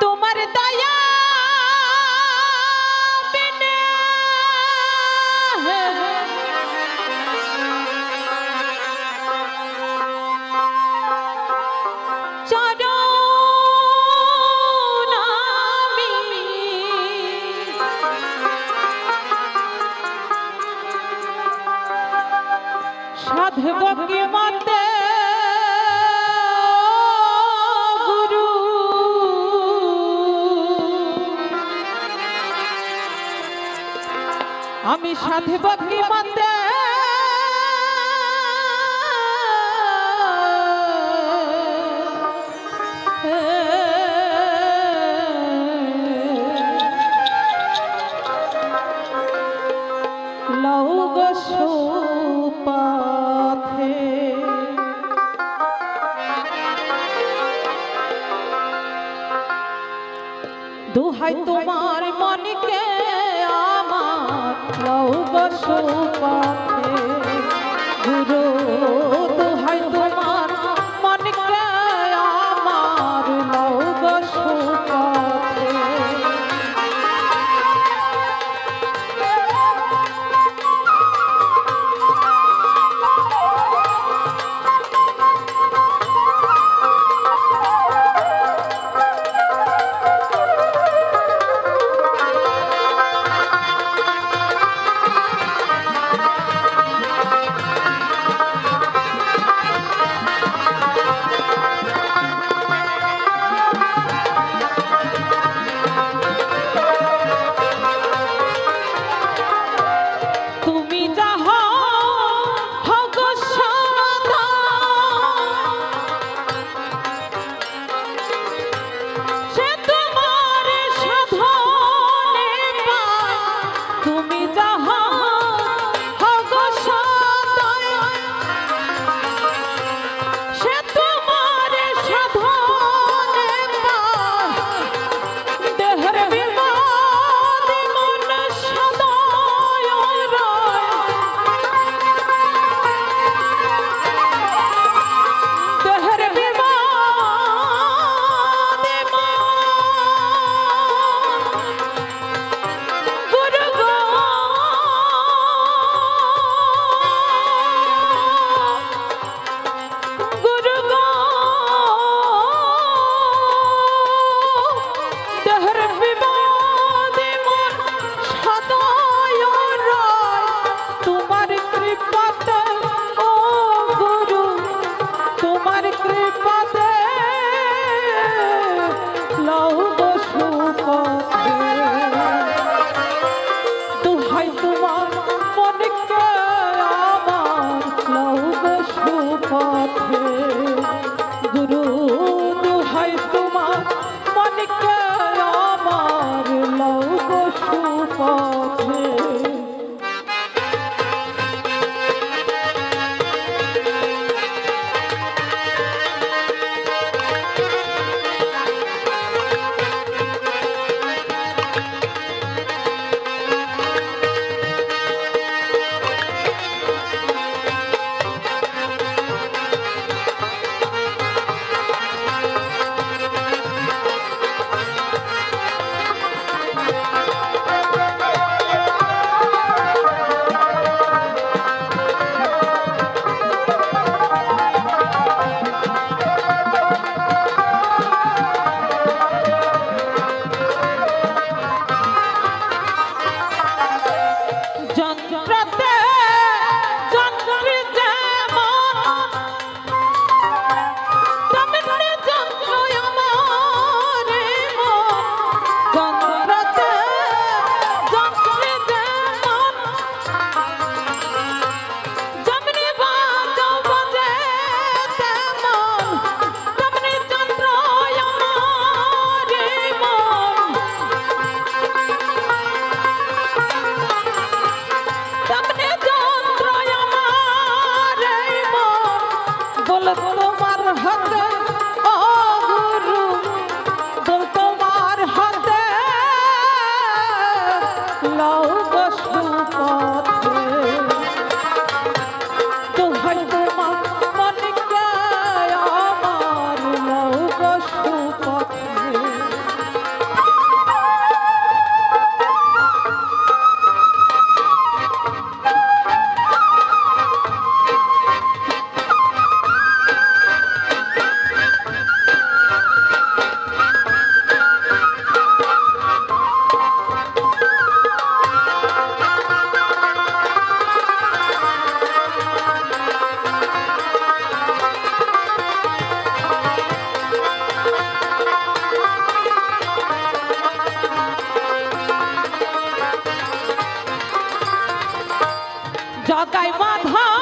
তোমার দয়া আমি সাধে বাকি মাতে দুহাই তোমার মনকে বসো পা। Hello. জগাই বাধা